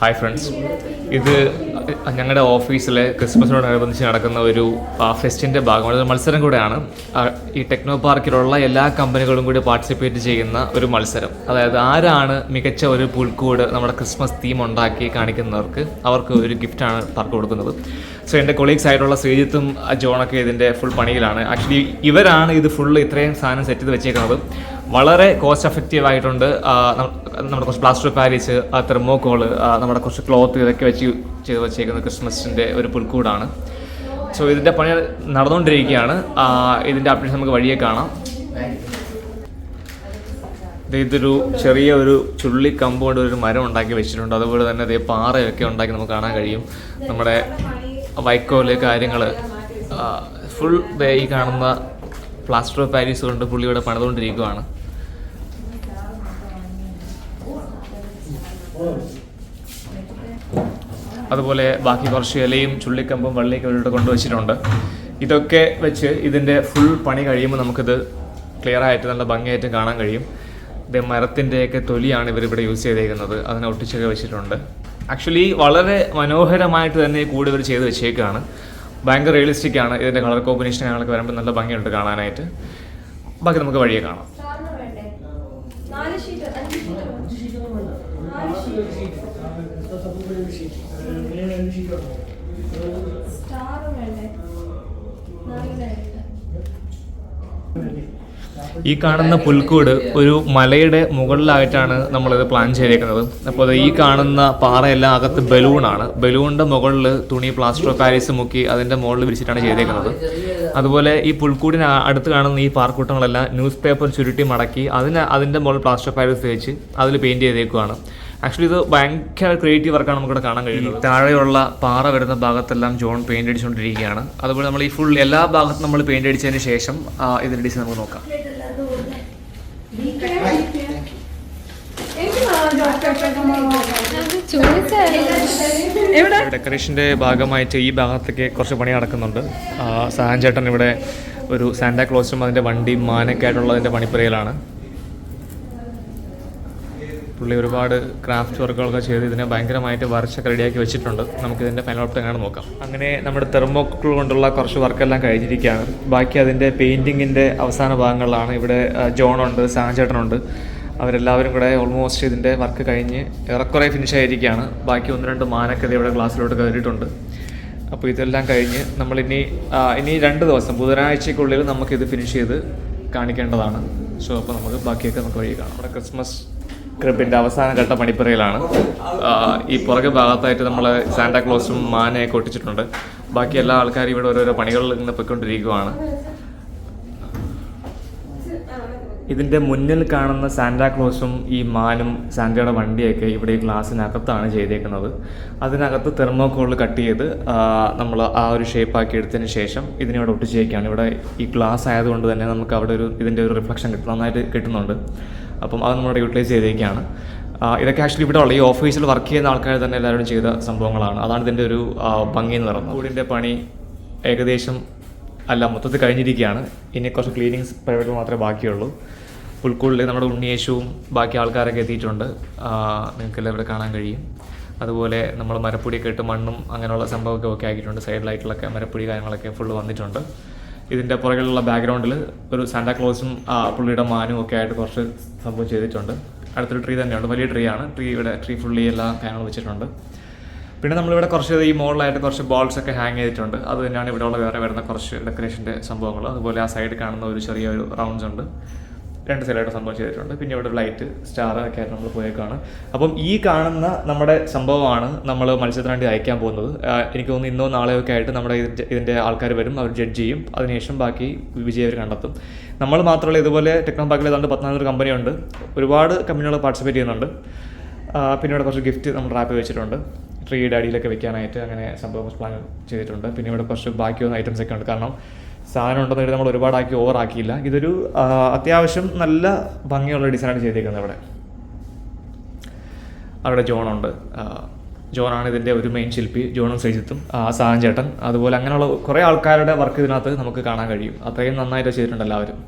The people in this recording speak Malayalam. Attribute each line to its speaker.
Speaker 1: ഹായ് ഫ്രണ്ട്സ് ഇത് ഞങ്ങളുടെ ഓഫീസിലെ ക്രിസ്മസിനോടനുബന്ധിച്ച് നടക്കുന്ന ഒരു ഫെസ്റ്റിന്റെ ഭാഗമാണ് ഒരു മത്സരം കൂടെയാണ്. ഈ ടെക്നോ പാർക്കിലുള്ള എല്ലാ കമ്പനികളും കൂടി പാർട്ടിസിപ്പേറ്റ് ചെയ്യുന്ന ഒരു മത്സരം. അതായത് ആരാണ് മികച്ച ഒരു പുൽക്കൂട് നമ്മുടെ ക്രിസ്മസ് തീം ഉണ്ടാക്കി കാണിക്കുന്നവർക്ക് അവർക്ക് ഒരു ഗിഫ്റ്റാണ് പാർക്ക് കൊടുക്കുന്നത്. സോ എന്റെ കൊളീഗ്സ് ആയിട്ടുള്ള ശ്രീജിത്തും ജോണൊക്കെ ഇതിന്റെ ഫുൾ പണിയിലാണ്. ആക്ച്വലി ഇവരാണ് ഇത് ഫുൾ ഇത്രയും സാധനം സെറ്റ് ചെയ്ത് വെച്ചേക്കുന്നത്. വളരെ കോസ്റ്റ് എഫക്റ്റീവ് ആയിട്ടുണ്ട്. നമ്മുടെ കുറച്ച് പ്ലാസ്റ്റർ പാരീസ് തെർമോക്കോൾ നമ്മുടെ കുറച്ച് ക്ലോത്ത് ഇതൊക്കെ വെച്ച് ചെയ്ത് വെച്ചേക്കുന്ന ക്രിസ്മസിന്റെ ഒരു പുൽക്കൂടാണ്. സോ ഇതിന്റെ പണി നടന്നുകൊണ്ടിരിക്കുകയാണ് ഇതിന്റെ അപ്ഡേഷൻ നമുക്ക് വഴിയെ കാണാം. ഇതൊരു ചെറിയ ഒരു ചുള്ളി കമ്പ് കൊണ്ട് ഒരു മരം ഉണ്ടാക്കി വെച്ചിട്ടുണ്ട്. അതുപോലെ തന്നെ ഇതേ പാറയൊക്കെ ഉണ്ടാക്കി നമുക്ക് കാണാൻ കഴിയും. നമ്മുടെ വൈക്കോൽ കാര്യങ്ങൾ ഫുൾ ഈ കാണുന്ന പ്ലാസ്റ്റർ ഓഫ് പാരീസ് കൊണ്ട് പുള്ളി ഇവിടെ പണിതുകൊണ്ടിരിക്കുകയാണ് അതുപോലെ ബാക്കി കുറച്ച് ഇലയും ചുള്ളിക്കമ്പും വള്ളിയൊക്കെ ഇവിടെ കൊണ്ടുവച്ചിട്ടുണ്ട്. ഇതൊക്കെ വെച്ച് ഇതിന്റെ ഫുൾ പണി കഴിയുമ്പോൾ നമുക്കിത് ക്ലിയർ ആയിട്ട് നല്ല ഭംഗിയായിട്ട് കാണാൻ കഴിയും. ഇത് മരത്തിന്റെയൊക്കെ തൊലിയാണ് ഇവരിവിടെ യൂസ് ചെയ്തേക്കുന്നത്. അതിനെ ഒട്ടിച്ചൊക്കെ വെച്ചിട്ടുണ്ട്. ആക്ച്വലി വളരെ മനോഹരമായിട്ട് തന്നെ ഈ കൂട് ഇവർ ചെയ്ത് വെച്ചേക്കാണ്. ഭയങ്കര റിയലിസ്റ്റിക് ആണ്. ഇതിന്റെ കളർ കോമ്പിനേഷൻ ഞങ്ങൾക്ക് വരുമ്പോൾ നല്ല ഭംഗിയുണ്ട് കാണാനായിട്ട്. ബാക്കി നമുക്ക് വഴിയെ കാണാം. ഈ കാണുന്ന പുൽക്കൂട് ഒരു മലയുടെ മുകളിലായിട്ടാണ് നമ്മളിത് പ്ലാൻ ചെയ്തേക്കുന്നത്. അപ്പോൾ ഈ കാണുന്ന പാറയെല്ലാം അകത്ത് ബലൂണാണ് ബലൂണിന്റെ മുകളിൽ തുണി പ്ലാസ്റ്റർ പാരീസ് മുക്കി അതിന്റെ മുകളിൽ വിരിച്ചിട്ടാണ് ചെയ്തേക്കുന്നത്. അതുപോലെ ഈ പുൽക്കൂടിന് അടുത്ത് കാണുന്ന ഈ പാർക്കൂട്ടങ്ങളെല്ലാം ന്യൂസ് പേപ്പർ ചുരുട്ടി മടക്കി അതിന് അതിന്റെ മുകളിൽ പ്ലാസ്റ്റർ പാരീസ് വെച്ച് അതിൽ പെയിന്റ് ചെയ്തേക്കുവാണ്. ആക്ച്വലി ഇത് ഭയങ്കര ക്രിയേറ്റീവ് വർക്കാണ് നമുക്കിവിടെ കാണാൻ കഴിയുന്നത്. താഴെയുള്ള പാറ വരുന്ന ഭാഗത്തെല്ലാം ജോൺ പെയിന്റ് അടിച്ചുകൊണ്ടിരിക്കുകയാണ് അതുപോലെ നമ്മൾ ഈ ഫുൾ എല്ലാ ഭാഗത്തും നമ്മൾ പെയിന്റ് അടിച്ചതിന് ശേഷം ഇതിന്റെ ഡിസൈൻ നമുക്ക് നോക്കാം. ഡെക്കറേഷന്റെ ഭാഗമായിട്ട് ഈ ഭാഗത്തൊക്കെ കുറച്ച് പണി നടക്കുന്നുണ്ട്. ആ, സാഹൻ ചേട്ടൻ ഇവിടെ ഒരു സാന്റാ ക്ലോസും അതിന്റെ വണ്ടിയും മാനൊക്കെ ആയിട്ടുള്ളതിന്റെ പണിപ്പുരയിലാണ്. പുള്ളി ഒരുപാട് ക്രാഫ്റ്റ് വർക്കുകളൊക്കെ ചെയ്ത് ഇതിനെ ഭയങ്കരമായിട്ട് വരച്ചൊക്കെ റെഡിയാക്കി വെച്ചിട്ടുണ്ട്. നമുക്ക് ഇതിന്റെ ഫൈനൽ ഔട്ട് എങ്ങനെ നോക്കാം. അങ്ങനെ നമ്മുടെ തെർമോക്കൾ കൊണ്ടുള്ള കുറച്ച് വർക്കെല്ലാം കഴിഞ്ഞിരിക്കുകയാണ്. ബാക്കി അതിന്റെ പെയിന്റിങ്ങിന്റെ അവസാന ഭാഗങ്ങളിലാണ് ഇവിടെ ജോണുണ്ട് സാഞ്ചേട്ടനുണ്ട് അവരെല്ലാവരും കൂടെ ഓൾമോസ്റ്റ് ഇതിന്റെ വർക്ക് കഴിഞ്ഞ് ഏറെക്കുറെ ഫിനിഷ് ആയിരിക്കുകയാണ്. ബാക്കി ഒന്ന് രണ്ട് മാനൊക്കെ ദേ ഇവിടെ ഗ്ലാസ്സിലോട്ട് കയറിയിട്ടുണ്ട്. അപ്പോൾ ഇതെല്ലാം കഴിഞ്ഞ് നമ്മളിനി ഇനി രണ്ട് ദിവസം ബുധനാഴ്ചക്കുള്ളിൽ നമുക്കിത് ഫിനിഷ് ചെയ്ത് കാണിക്കേണ്ടതാണ്. സോ അപ്പോൾ നമുക്ക് ബാക്കിയൊക്കെ നമുക്ക് വഴി കാണാം. നമ്മുടെ ക്രിസ്മസ് ക്രിബിന്റെ അവസാന ഘട്ട പണിപ്പുരയിലാണ്. ഈ പുറകെ ഭാഗത്തായിട്ട് നമ്മൾ സാന്റാക്ലോസും മാനയൊക്കെ ഒട്ടിച്ചിട്ടുണ്ട്. ബാക്കി എല്ലാ ആൾക്കാരും ഇവിടെ ഓരോരോ പണികളിൽ ഇങ്ങനെ പൊയ്ക്കൊണ്ടിരിക്കുകയാണ് ഇതിന്റെ മുന്നിൽ കാണുന്ന സാന്റാക്ലോസും ഈ മാനും സാന്റയുടെ വണ്ടിയൊക്കെ ഇവിടെ ഈ ഗ്ലാസ്സിനകത്താണ് ചെയ്തേക്കുന്നത്. അതിനകത്ത് തെർമോക്കോൾ കട്ട് ചെയ്ത് നമ്മൾ ആ ഒരു ഷേപ്പാക്കി എടുത്തതിന് ശേഷം ഇതിനിവിടെ ഒട്ടിച്ചേക്കാണ്. ഇവിടെ ഈ ഗ്ലാസ് ആയതുകൊണ്ട് തന്നെ നമുക്ക് അവിടെ ഒരു ഇതിന്റെ ഒരു റിഫ്ലക്ഷൻ കിട്ടും. നന്നായിട്ട് കിട്ടുന്നുണ്ട്. അപ്പം അത് നമ്മളിവിടെ യൂട്ടിലൈസ് ചെയ്തേക്കാണ്. ഇതൊക്കെ ആക്ച്വലി ഇവിടെ ഉള്ള ഈ ഓഫീസിൽ വർക്ക് ചെയ്യുന്ന ആൾക്കാർ തന്നെ എല്ലാവരും ചെയ്ത സംഭവങ്ങളാണ്. അതാണ് ഇതിന്റെ ഒരു ഭംഗി എന്ന് പറയുന്നത്. വീടിന്റെ പണി ഏകദേശം അല്ല മൊത്തത്തിൽ കഴിഞ്ഞിരിക്കുകയാണ്. ഇനി കുറച്ച് ക്ലീനിങ്സ് പരിപാടികൾ മാത്രമേ ബാക്കിയുള്ളൂ. പുൽക്കൂടിൽ നമ്മുടെ ഉണ്ണിയേശുവും ബാക്കി ആൾക്കാരൊക്കെ എത്തിയിട്ടുണ്ട്. നിങ്ങൾക്ക് ഇവിടെ കാണാൻ കഴിയും. അതുപോലെ നമ്മൾ മരപ്പൊടിയൊക്കെ ഇട്ട് മണ്ണും അങ്ങനെയുള്ള സംഭവമൊക്കെ ഒക്കെ ആക്കിയിട്ടുണ്ട്. സൈഡിലായിട്ടുള്ളൊക്കെ മരപ്പൊടി കാര്യങ്ങളൊക്കെ ഫുള്ള് വന്നിട്ടുണ്ട്. ഇതിന്റെ പുറകിലുള്ള ബാക്ക്ഗ്രൗണ്ടിൽ ഒരു സാന്റാക്ലോസും പുള്ളിയുടെ മാനും ഒക്കെ ആയിട്ട് കുറച്ച് സംഭവം ചെയ്തിട്ടുണ്ട്. അടുത്തൊരു ട്രീ തന്നെയുണ്ട്. വലിയ ട്രീ ആണ്. ട്രീ ഇവിടെ ട്രീ ഫുള്ളി എല്ലാ കാര്യങ്ങളും വെച്ചിട്ടുണ്ട്. പിന്നെ നമ്മളിവിടെ കുറച്ച് ഈ മുകളിലായിട്ട് കുറച്ച് ബോൾസ് ഒക്കെ ഹാങ് ചെയ്തിട്ടുണ്ട്. അത് തന്നെയാണ് ഇവിടെ ഉള്ള വേറെ വരുന്ന കുറച്ച് ഡെക്കറേഷന്റെ സംഭവങ്ങൾ. അതുപോലെ ആ സൈഡ് കാണുന്ന ഒരു ചെറിയൊരു റൗണ്ട്സ് ഉണ്ട്. രണ്ട് സൈഡായിട്ട് സംഭവം ചെയ്തിട്ടുണ്ട്. പിന്നെ ഇവിടെ ലൈറ്റ് സ്റ്റാർ ഒക്കെ ആയിട്ട് നമ്മൾ പോയേക്കാണ്. അപ്പം ഈ കാണുന്ന നമ്മുടെ സംഭവമാണ് നമ്മൾ മത്സ്യത്തിനാണ്ടി അയക്കാൻ പോകുന്നത്. എനിക്ക് തോന്നുന്നു ഇന്നോ നാളെയോ ഒക്കെ ആയിട്ട് നമ്മുടെ ഇതിന്റെ ആൾക്കാർ വരും അവർ ജഡ്ജ് ചെയ്യും. അതിനുശേഷം ബാക്കി വിജയർ കണ്ടെത്തും. നമ്മൾ മാത്രമല്ല ഇതുപോലെ ടെക്നോ പാർക്കിൽ ഏതാണ്ട് പത്തിനാല് കമ്പനിയുണ്ട് ഒരുപാട് കമ്പനികൾ പാർട്ടിസിപ്പേറ്റ് ചെയ്യുന്നുണ്ട്. പിന്നെ ഇവിടെ കുറച്ച് ഗിഫ്റ്റ് നമ്മൾ റാപ്പ് വെച്ചിട്ടുണ്ട്. ട്രീയുടെ അടിയിലൊക്കെ വെക്കാനായിട്ട് അങ്ങനെ സംഭവം പ്ലാൻ ചെയ്തിട്ടുണ്ട്. പിന്നെ ഇവിടെ കുറച്ച് ബാക്കി വന്ന ഐറ്റംസ് ഒക്കെ ഉണ്ട്. കാരണം സാധനം ഉണ്ടെന്ന് നമ്മൾ ഒരുപാടാക്കി ഓവറാക്കിയില്ല. ഇതൊരു അത്യാവശ്യം നല്ല ഭംഗിയുള്ള ഡിസൈനാണ് ചെയ്തേക്കുന്നത് ഇവിടെ. അവിടെ ജോണുണ്ട്. ജോണാണ് ഇതിന്റെ ഒരു മെയിൻ ശില്പി. ജോണും ശ്രീജിത്തും ആ, ചേട്ടൻ. അതുപോലെ അങ്ങനെയുള്ള കുറേ ആൾക്കാരുടെ വർക്ക് ഇതിനകത്ത് നമുക്ക് കാണാൻ കഴിയും. അത്രയും നന്നായിട്ട് ചെയ്തിട്ടുണ്ട് എല്ലാവരും.